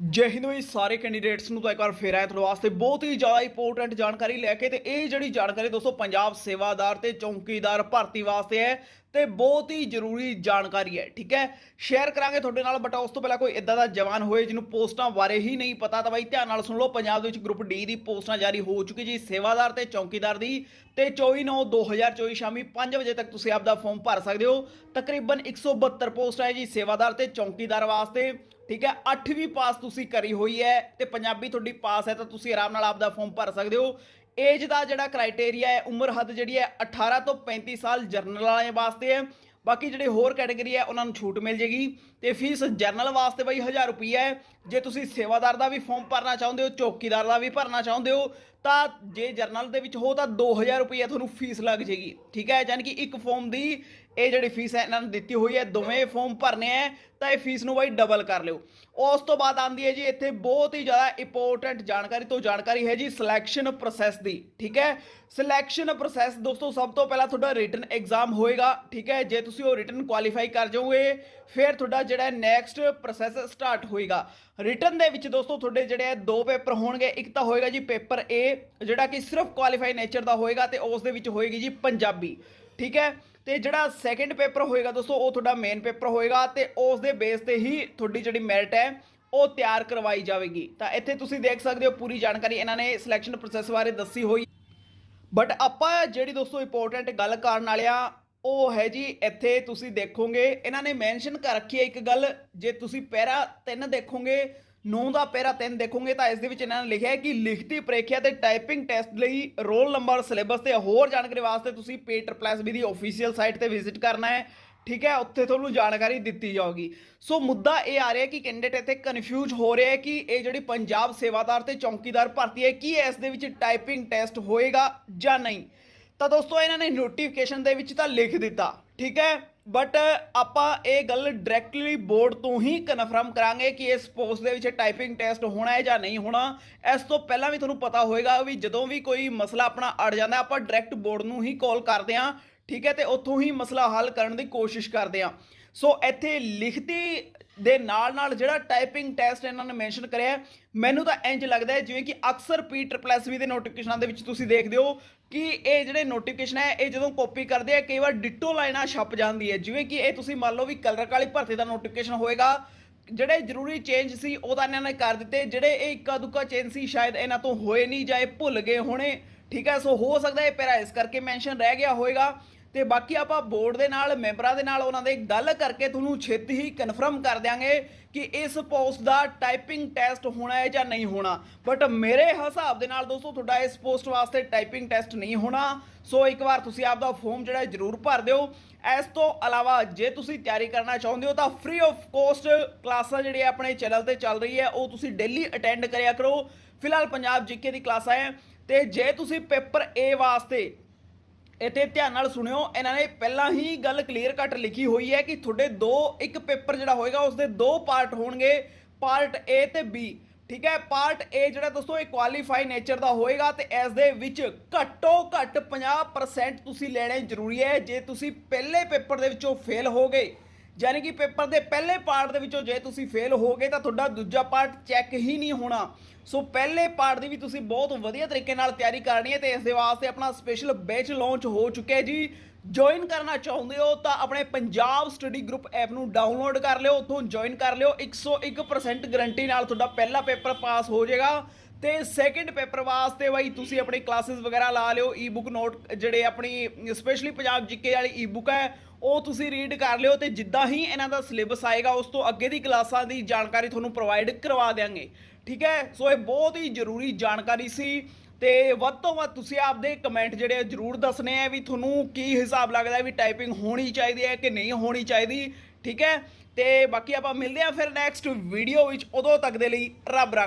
ਜੈ ਹਿੰਦ ਵੀ ਸਾਰੇ ਕੈਂਡੀਡੇਟਸ ਨੂੰ ਤਾਂ ਇੱਕ ਵਾਰ ਫੇਰ ਆਇਆ ਤੁਹਾਡੇ ਵਾਸਤੇ ਬਹੁਤ ਹੀ ਜ਼ਿਆਦਾ ਇੰਪੋਰਟੈਂਟ ਜਾਣਕਾਰੀ ਲੈ ਕੇ ਤੇ ਇਹ ਜਿਹੜੀ ਜਾਣਕਾਰੀ ਦੋਸਤੋ ਪੰਜਾਬ ਸੇਵਾਦਾਰ ਤੇ ਚੌਂਕੀਦਾਰ ਭਰਤੀ ਵਾਸਤੇ ਹੈ ਤੇ ਬਹੁਤ ਹੀ ਜ਼ਰੂਰੀ ਜਾਣਕਾਰੀ ਹੈ, ਠੀਕ ਹੈ? ਸ਼ੇਅਰ ਕਰਾਂਗੇ ਤੁਹਾਡੇ ਨਾਲ ਬਟ ਉਸ ਤੋਂ ਪਹਿਲਾਂ ਕੋਈ ਇਦਾਂ ਦਾ ਜਵਾਨ ਹੋਏ ਜਿਹਨੂੰ ਪੋਸਟਾਂ ਬਾਰੇ ਹੀ ਨਹੀਂ ਪਤਾ, ਤਾਂ ਬਾਈ ਧਿਆਨ ਨਾਲ ਸੁਣ ਲਓ, ਪੰਜਾਬ ਦੇ ਵਿੱਚ ਗਰੁੱਪ ਡੀ ਦੀ ਪੋਸਟਾਂ ਜਾਰੀ ਹੋ ਚੁੱਕੀ ਜੀ, ਸੇਵਾਦਾਰ ਤੇ ਚੌਕੀਦਾਰ ਦੀ ਤੇ 24/9/2024 ਸ਼ਾਮੀ 5 ਵਜੇ ਤੱਕ ਤੁਸੀਂ ਆਪਦਾ ਫਾਰਮ ਭਰ ਸਕਦੇ ਹੋ। ਤਕਰੀਬਨ 172 ਪੋਸਟਾਂ ਹੈ ਜੀ, ਸੇਵਾਦਾਰ ਤੇ ਚੌਕੀਦਾਰ ਵਾਸਤੇ। ਠੀਕ ਹੈ 8ਵੀਂ ਪਾਸ ਤੁਸੀਂ ਕਰੀ ਹੋਈ ਹੈ ਤੇ ਪੰਜਾਬੀ ਤੁਹਾਡੀ ਪਾਸ ਹੈ ਤਾਂ ਤੁਸੀਂ ਆਰਾਮ ਨਾਲ ਆਪਦਾ ਫਾਰਮ ਭਰ ਸਕਦੇ ਹੋ। ਏਜ ਦਾ ਜਿਹੜਾ ਕ੍ਰਾਈਟੇਰੀਆ ਹੈ, ਉਮਰ ਹੱਦ ਜਿਹੜੀ ਹੈ 18 ਤੋਂ 35 ਸਾਲ ਜਰਨਲ ਵਾਲਿਆਂ ਵਾਸਤੇ ਹੈ। ਬਾਕੀ ਜਿਹੜੇ ਹੋਰ ਕੈਟਾਗਰੀ ਹੈ, ਉਹਨਾਂ ਨੂੰ ਛੂਟ ਮਿਲ ਜੇਗੀ। ਤੇ ਫੀਸ ਜਰਨਲ ਵਾਸਤੇ ਬਈ 1000 ਰੁਪਈਆ ਹੈ। ਜੇ ਤੁਸੀਂ ਸੇਵਾਦਾਰ ਦਾ ਵੀ ਫਾਰਮ ਭਰਨਾ ਚਾਹੁੰਦੇ ਹੋ, ਚੌਕੀਦਾਰ ਦਾ ਵੀ ਭਰਨਾ ਚਾਹੁੰਦੇ ਹੋ ਤਾਂ ਜੇ ਜਰਨਲ ਦੇ ਵਿੱਚ ਹੋ ਤਾਂ 2000 ਰੁਪਈਆ ਤੁਹਾਨੂੰ ਫੀਸ ਲੱਗ ਜੇਗੀ ਠੀਕ ਹੈ, ਯਾਨੀ ਕਿ ਇੱਕ ਫਾਰਮ ਦੀ ਇਹ ਜਿਹੜੀ ਫੀਸ ਹੈ, ਇਹਨਾਂ ਨੂੰ ਦਿੱਤੀ ਹੋਈ ਹੈ, ਦੋਵੇਂ ਫਾਰਮ ਭਰਨੇ ਹੈ, ਤਾਂ ਇਹ ਫੀਸ ਨੂੰ ਬਾਈ ਡਬਲ ਕਰ ਲਿਓ। ਉਸ ਤੋਂ ਬਾਅਦ ਆਂਦੀ ਹੈ ਜੀ, ਇੱਥੇ ਬਹੁਤ ਹੀ ਜ਼ਿਆਦਾ ਇੰਪੋਰਟੈਂਟ ਜਾਣਕਾਰੀ ਤੋਂ ਜਾਣਕਾਰੀ ਹੈ ਜੀ ਸਿਲੈਕਸ਼ਨ ਪ੍ਰੋਸੈਸ ਦੀ। ਠੀਕ ਹੈ ਸਿਲੈਕਸ਼ਨ ਪ੍ਰੋਸੈਸ ਦੋਸਤੋ, ਸਭ ਤੋਂ ਪਹਿਲਾਂ ਤੁਹਾਡਾ ਰਿਟਨ ਐਗਜ਼ਾਮ ਹੋਏਗਾ। ਠੀਕ ਹੈ, ਜੇ ਤੁਸੀਂ ਉਹ ਰਿਟਨ ਕੁਆਲੀਫਾਈ ਕਰ ਜਾਓਗੇ, ਫਿਰ ਤੁਹਾਡਾ ਜਿਹੜਾ ਨੈਕਸਟ ਪ੍ਰੋਸੈਸ ਸਟਾਰਟ ਹੋਏਗਾ। ਰਿਟਰਨ ਦੇ ਵਿੱਚ ਦੋਸਤੋ ਤੁਹਾਡੇ ਜਿਹੜੇ ਦੋ ਪੇਪਰ ਹੋਣਗੇ, ਇੱਕ ਤਾਂ ਹੋਏਗਾ ਜੀ ਪੇਪਰ A, ਜਿਹੜਾ ਕਿ ਸਿਰਫ ਕੁਆਲੀਫਾਈ ਨੇਚਰ ਦਾ ਹੋਏਗਾ ਤੇ ਉਸ ਦੇ ਵਿੱਚ ਹੋਏਗੀ ਜੀ ਪੰਜਾਬੀ, ਠੀਕ ਹੈ? ਤੇ ਜਿਹੜਾ ਸੈਕੰਡ ਪੇਪਰ ਹੋਏਗਾ ਦੋਸਤੋ, ਉਹ ਤੁਹਾਡਾ ਮੇਨ ਪੇਪਰ ਹੋਏਗਾ ਤੇ ਉਸ ਦੇ ਬੇਸ ਤੇ ਹੀ ਤੁਹਾਡੀ ਜਿਹੜੀ ਮੈਰਿਟ ਹੈ, ਉਹ ਤਿਆਰ ਕਰਵਾਈ ਜਾਵੇਗੀ। ਤਾਂ ਇੱਥੇ ਤੁਸੀਂ ਦੇਖ ਸਕਦੇ ਹੋ ਪੂਰੀ ਜਾਣਕਾਰੀ, ਇਹਨਾਂ ਨੇ ਸਿਲੈਕਸ਼ਨ ਪ੍ਰੋਸੈਸ ਬਾਰੇ ਦੱਸੀ ਹੋਈ। ਬਟ ਆਪਾਂ ਜਿਹੜੀ ਦੋਸਤੋ ਇੰਪੋਰਟੈਂਟ ਗੱਲ ਕਰਨ ਵਾਲਿਆ ਉਹ ਹੈ ਜੀ, ਇੱਥੇ ਤੁਸੀਂ ਦੇਖੋਗੇ, ਇਹਨਾਂ ਨੇ ਮੈਂਸ਼ਨ ਕਰ ਰੱਖੀ ਹੈ ਇੱਕ ਗੱਲ, ਜੇ ਤੁਸੀਂ ਪੈਰਾ 3 ਦੇਖੋਗੇ 9 ਦਾ ਪੈਰਾ 3 ਦੇਖੋਗੇ, ਤਾਂ ਇਸ ਦੇ ਵਿੱਚ ਇਹਨਾਂ ਨੇ ਲਿਖਿਆ ਹੈ ਕਿ ਲਿਖਤੀ ਪ੍ਰੀਖਿਆ ਤੇ ਟਾਈਪਿੰਗ ਟੈਸਟ ਲਈ ਰੋਲ ਨੰਬਰ, ਸਿਲੇਬਸ ਤੇ ਹੋਰ ਜਾਣਕਾਰੀ ਵਾਸਤੇ ਤੁਸੀਂ ਪੇਟਰ ਪਲੱਸ ਵੀ ਦੀ ਅਫੀਸ਼ੀਅਲ ਸਾਈਟ ਤੇ ਵਿਜ਼ਿਟ ਕਰਨਾ ਹੈ, ਠੀਕ ਹੈ, ਉੱਥੇ ਤੁਹਾਨੂੰ ਜਾਣਕਾਰੀ ਦਿੱਤੀ ਜਾਊਗੀ। ਸੋ ਮੁੱਦਾ ਇਹ ਆ ਰਿਹਾ ਕਿ ਕੈਂਡੀਡੇਟ ਇੱਥੇ ਕਨਫਿਊਜ਼ ਹੋ ਰਿਹਾ ਹੈ ਕਿ ਇਹ ਜਿਹੜੀ ਪੰਜਾਬ ਸੇਵਾਦਾਰ ਤੇ ਚੌਕੀਦਾਰ ਭਰਤੀ ਹੈ, ਕੀ ਇਸ ਦੇ ਵਿੱਚ ਟਾਈਪਿੰਗ ਟੈਸਟ ਹੋਏਗਾ ਜਾਂ ਨਹੀਂ। ਤਾਂ ਦੋਸਤੋ, ਇਹਨਾਂ ਨੇ ਨੋਟੀਫਿਕੇਸ਼ਨ ਦੇ ਵਿੱਚ ਤਾਂ ਲਿਖ ਦਿੱਤਾ, ਠੀਕ ਹੈ? ਬਟ ਆਪਾਂ ਇਹ ਗੱਲ ਡਾਇਰੈਕਟਲੀ ਬੋਰਡ ਤੋਂ ਹੀ ਕਨਫਰਮ ਕਰਾਂਗੇ ਕਿ ਇਸ ਪੋਸਟ ਦੇ ਵਿੱਚ ਟਾਈਪਿੰਗ ਟੈਸਟ ਹੋਣਾ ਹੈ ਜਾਂ ਨਹੀਂ ਹੋਣਾ। ਇਸ ਤੋਂ ਪਹਿਲਾਂ ਵੀ ਤੁਹਾਨੂੰ ਪਤਾ ਹੋਏਗਾ ਵੀ ਜਦੋਂ ਵੀ ਕੋਈ ਮਸਲਾ ਆਪਣਾ ਅੜ ਜਾਂਦਾ, ਆਪਾਂ ਡਾਇਰੈਕਟ ਬੋਰਡ ਨੂੰ ਹੀ ਕਾਲ ਕਰਦੇ ਹਾਂ, ਠੀਕ ਹੈ? ਤੇ ਉੱਥੋਂ ਹੀ ਮਸਲਾ ਹੱਲ ਕਰਨ ਦੀ ਕੋਸ਼ਿਸ਼ ਕਰਦੇ ਹਾਂ। ਸੋ ਇੱਥੇ ਲਿਖਤੀ ਦੇ ਨਾਲ ਨਾਲ ਜਿਹੜਾ ਟਾਈਪਿੰਗ ਟੈਸਟ ਇਹਨਾਂ ਨੇ ਮੈਂਸ਼ਨ ਕਰਿਆ ਮੈਨੂੰ ਤਾਂ ਇੰਜ ਲੱਗਦਾ ਹੈ ਜਿਵੇਂ ਕਿ ਅਕਸਰ ਪੀ ਟ੍ਰਿਪਲ ਵੀ ਦੇ ਨੋਟੀਫਿਕੇਸ਼ਨਾਂ ਦੇ ਵਿੱਚ ਤੁਸੀਂ ਦੇਖਦੇ ਹੋ ਕਿ ਇਹ ਜਿਹੜੇ ਨੋਟੀਫਿਕੇਸ਼ਨ ਹੈ, ਇਹ ਜਦੋਂ ਕਾਪੀ ਕਰਦੇ ਆ, ਕਈ ਵਾਰ ਡਿਟੋ ਲਾਈਨਾਂ ਛਪ ਜਾਂਦੀ ਹੈ। ਜਿਵੇਂ ਕਿ ਇਹ ਤੁਸੀਂ ਮੰਨ ਲਓ ਵੀ ਕਲਰ ਕਾਲੀ ਭਰਤੀ ਦਾ ਨੋਟੀਫਿਕੇਸ਼ਨ ਹੋਏਗਾ, ਜਿਹੜੇ ਜ਼ਰੂਰੀ ਚੇਂਜ ਸੀ ਉਹ ਤਾਂ ਇਹਨਾਂ ਨੇ ਕਰ ਦਿੱਤੇ, ਜਿਹੜੇ ਇਹ ਇੱਕਾ ਦੁੱਕਾ ਚੇਂਜ ਸੀ ਸ਼ਾਇਦ ਇਹਨਾਂ ਤੋਂ ਹੋਏ ਨਹੀਂ ਜਾਏ ਭੁੱਲ ਗਏ ਹੋਣੇ, ਠੀਕ ਹੈ? ਸੋ ਹੋ ਸਕਦਾ ਇਹ ਪੈਰਾ ਇਸ ਕਰਕੇ ਮੈਂਸ਼ਨ ਰਹਿ ਗਿਆ ਹੋਏਗਾ। ਤੇ ਬਾਕੀ ਆਪਾਂ ਬੋਰਡ ਦੇ ਨਾਲ, ਮੈਂਬਰਾਂ ਦੇ ਨਾਲ ਉਹਨਾਂ ਦੇ ਗੱਲ ਕਰਕੇ ਤੁਹਾਨੂੰ ਛੇਤੀ ਹੀ ਕਨਫਰਮ ਕਰ ਦਿਆਂਗੇ ਕਿ ਇਸ ਪੋਸਟ ਦਾ ਟਾਈਪਿੰਗ ਟੈਸਟ ਹੋਣਾ ਹੈ ਜਾਂ ਨਹੀਂ ਹੋਣਾ। ਬਟ ਮੇਰੇ ਹਿਸਾਬ ਦੇ ਨਾਲ ਦੋਸਤੋ, ਤੁਹਾਡਾ ਇਸ ਪੋਸਟ ਵਾਸਤੇ ਟਾਈਪਿੰਗ ਟੈਸਟ ਨਹੀਂ ਹੋਣਾ। ਸੋ ਇੱਕ ਵਾਰ ਤੁਸੀਂ ਆਪਦਾ ਫਾਰਮ ਜਿਹੜਾ ਜ਼ਰੂਰ ਭਰ ਦਿਓ। ਇਸ ਤੋਂ ਇਲਾਵਾ ਜੇ ਤੁਸੀਂ ਤਿਆਰੀ ਕਰਨਾ ਚਾਹੁੰਦੇ ਹੋ ਤਾਂ ਫ੍ਰੀ ਆਫ ਕੋਸਟ ਕਲਾਸਾਂ ਜਿਹੜੀਆਂ ਆਪਣੇ ਚੈਨਲ ਤੇ ਚੱਲ ਰਹੀ ਹੈ, ਉਹ ਤੁਸੀਂ ਡੇਲੀ ਅਟੈਂਡ ਕਰਿਆ ਕਰੋ। ਫਿਲਹਾਲ ਪੰਜਾਬ ਜੀਕੇ ਦੀ ਕਲਾਸਾਂ ਹੈ ਤੇ ਜੇ ਤੁਸੀਂ ਪੇਪਰ A ਵਾਸਤੇ ਇੱਥੇ ਧਿਆਨ ਨਾਲ ਸੁਣਿਓ, ਇਹਨਾਂ ਨੇ ਪਹਿਲਾਂ ਹੀ ਗੱਲ ਕਲੀਅਰ ਕੱਟ ਲਿਖੀ ਹੋਈ ਹੈ ਕਿ ਤੁਹਾਡੇ ਦੋ, ਇੱਕ ਪੇਪਰ ਜਿਹੜਾ ਹੋਏਗਾ ਉਸ ਦੇ ਦੋ ਪਾਰਟ ਹੋਣਗੇ ਪਾਰਟ A ਤੇ B, ਠੀਕ ਹੈ? ਪਾਰਟ A ਜਿਹੜਾ ਦੋਸਤੋ, ਇਹ ਕੁਆਲੀਫਾਈ ਨੇਚਰ ਦਾ ਹੋਏਗਾ ਤੇ ਇਸ ਦੇ ਵਿੱਚ ਘੱਟੋ ਘੱਟ 50% ਤੁਸੀਂ ਲੈਣੇ ਜ਼ਰੂਰੀ ਹੈ। ਜੇ ਤੁਸੀਂ ਪਹਿਲੇ ਪੇਪਰ ਦੇ ਵਿੱਚੋਂ ਫੇਲ ਹੋ ਗਏ ਯਾਨੀ ਕਿ ਪੇਪਰ ਦੇ ਪਹਿਲੇ ਪਾਰਟ ਦੇ ਵਿੱਚੋਂ ਜੇ ਤੁਸੀਂ ਫੇਲ ਹੋ ਗਏ ਤਾਂ ਤੁਹਾਡਾ ਦੂਜਾ ਪਾਰਟ ਚੈੱਕ ਹੀ ਨਹੀਂ ਹੋਣਾ। ਸੋ ਪਹਿਲੇ ਪਾਰਟ ਦੀ ਵੀ ਤੁਸੀਂ ਬਹੁਤ ਵਧੀਆ ਤਰੀਕੇ ਨਾਲ ਤਿਆਰੀ ਕਰਨੀ ਹੈ ਤੇ ਇਸ ਦੇ ਵਾਸਤੇ ਆਪਣਾ ਸਪੈਸ਼ਲ ਬੈਚ ਲਾਂਚ ਹੋ ਚੁੱਕਿਆ ਜੀ। ਜੁਆਇਨ ਕਰਨਾ ਚਾਹੁੰਦੇ ਹੋ ਤਾਂ ਆਪਣੇ ਪੰਜਾਬ ਸਟੱਡੀ ਗਰੁੱਪ ਐਪ ਨੂੰ ਡਾਊਨਲੋਡ ਕਰ ਲਿਓ, ਉੱਥੋਂ ਜੁਆਇਨ ਕਰ ਲਿਓ। 101% ਗਾਰੰਟੀ ਨਾਲ ਤੁਹਾਡਾ ਪਹਿਲਾ ਪੇਪਰ ਪਾਸ ਹੋ ਜਾਏਗਾ। ਤੇ ਸੈਕੰਡ ਪੇਪਰ ਵਾਸਤੇ ਬਾਈ, ਤੁਸੀਂ ਆਪਣੀ ਕਲਾਸਿਸ ਵਗੈਰਾ ਲਾ ਲਿਓ ਈ-ਬੁੱਕ ਨੋਟ ਜਿਹੜੇ ਆਪਣੀ ਸਪੈਸ਼ਲੀ ਪੰਜਾਬ ਜੀਕੇ ਵਾਲੀ ਈ-ਬੁੱਕ ਹੈ, ਉਹ ਤੁਸੀਂ ਰੀਡ ਕਰ ਲਿਓ ਤੇ ਜਿੱਦਾਂ ਹੀ ਇਹਨਾਂ ਦਾ ਸਿਲੇਬਸ ਆਏਗਾ, ਉਸ ਤੋਂ ਅੱਗੇ ਦੀ ਕਲਾਸਾਂ ਦੀ ਜਾਣਕਾਰੀ ਤੁਹਾਨੂੰ ਪ੍ਰੋਵਾਈਡ ਕਰਵਾ ਦੇਵਾਂਗੇ ਠੀਕ ਹੈ? ਸੋ ਇਹ ਬਹੁਤ ਹੀ ਜ਼ਰੂਰੀ ਜਾਣਕਾਰੀ ਸੀ ਤੇ ਵੱਧ ਤੋਂ ਵੱਧ ਤੁਸੀਂ ਆਪਦੇ ਕਮੈਂਟ ਜਿਹੜੇ ਆ ਜਰੂਰ ਦੱਸਣੇ ਆ ਵੀ ਤੁਹਾਨੂੰ ਕੀ ਹਿਸਾਬ ਲੱਗਦਾ ਵੀ ਟਾਈਪਿੰਗ ਹੋਣੀ ਚਾਹੀਦੀ ਹੈ ਕਿ ਨਹੀਂ ਹੋਣੀ ਚਾਹੀਦੀ। ਠੀਕ ਹੈ? ਤੇ ਬਾਕੀ ਆਪਾਂ ਮਿਲਦੇ ਆ ਫਿਰ ਨੈਕਸਟ ਵੀਡੀਓ ਵਿੱਚ, ਉਦੋਂ ਤੱਕ ਦੇ ਲਈ ਰੱਬ ਰੱਖ।